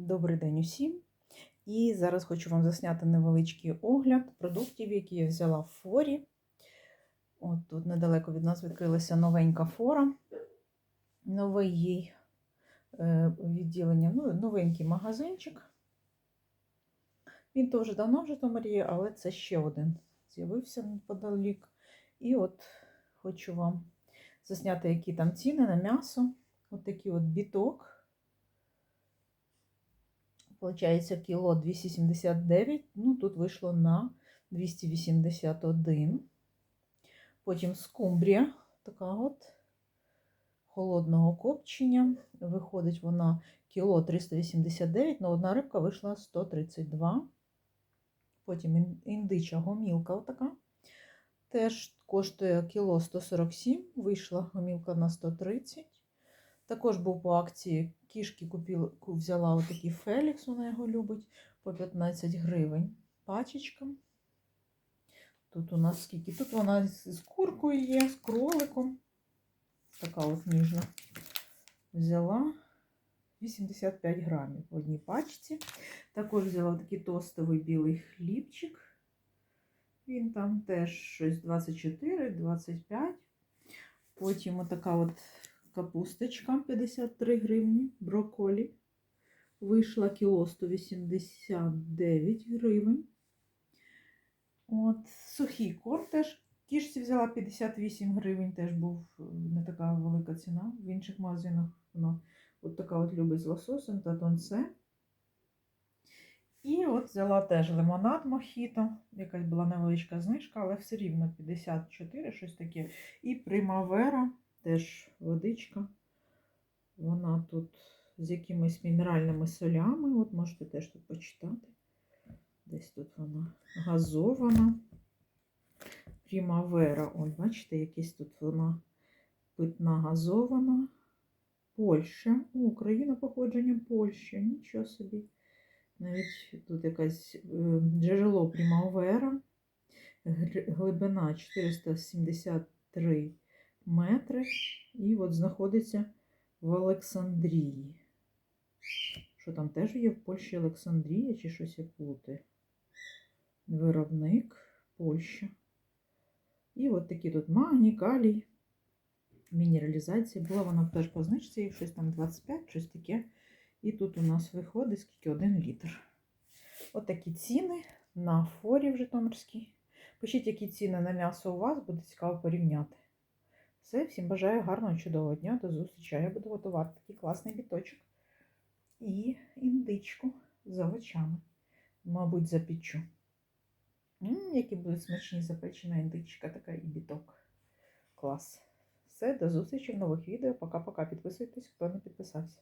Добрий день усім. І зараз хочу вам засняти невеличкий огляд продуктів, які я взяла в форі. От тут недалеко від нас відкрилася новенька фора. Новий їй е, відділення, ну, новенький магазинчик. Він теж давно в Житомирі, але це ще один з'явився неподалік. І от хочу вам засняти, які там ціни на м'ясо. От такий от біток. Получається кіло 279, ну тут вийшло на 281. Потім скумбрія, така от холодного копчення. Виходить вона кіло 389, але одна рибка вийшла 132. Потім індича гомілка отака. Теж коштує кіло 147, вийшла гомілка на 130. Також був по акції кішки купила, взяла отакий Фелікс, вона його любить, по 15 гривень пачечка. Тут у нас скільки? Тут вона з куркою є, з кроликом. Така от ніжна. Взяла 85 грамів в одній пачці. Також взяла такий тостовий білий хлібчик. Він там теж щось 24-25. Потім отака от капусточка 53 гривні, брокколі. Вийшла кіло 189 гривень. От, Сухий корм теж кішці взяла 58 гривень, теж був не така велика ціна. В інших магазинах воно от така от любить з лососем та тонце. І от взяла теж лимонад мохіто, якась була невеличка знижка, але все рівно 54, щось таке. І примавера, теж водичка. Вона тут з якимись мінеральними солями. От можете теж тут почитати. Десь тут вона газована. Примавера. Ой, бачите, якась тут вона питна газована. Польща. О, Україна походження Польща. Нічого собі. Навіть тут якась джерело Примавера. Глибина 473 метри. І от знаходиться в Олександрії. Що там теж є в Польщі Олександрія, чи щось я плутаю? Виробник Польща. І от такі тут магній, калій, мінералізація. Була вона теж по знижці, щось там 25, щось таке. І тут у нас виходить скільки 1 літр. От такі ціни на форі в Житомирській. Пишіть, які ціни на м'ясо у вас, буде цікаво порівняти. Все, всім бажаю гарного, чудового дня. До зустрічі. Я буду готувати такий класний біточок і індичку з овочами. Мабуть, запічу. М-м, які будуть смачні запечена індичка, така і біток. Клас. Все, до зустрічі в нових відео. Пока-пока. Підписуйтесь, хто не підписався.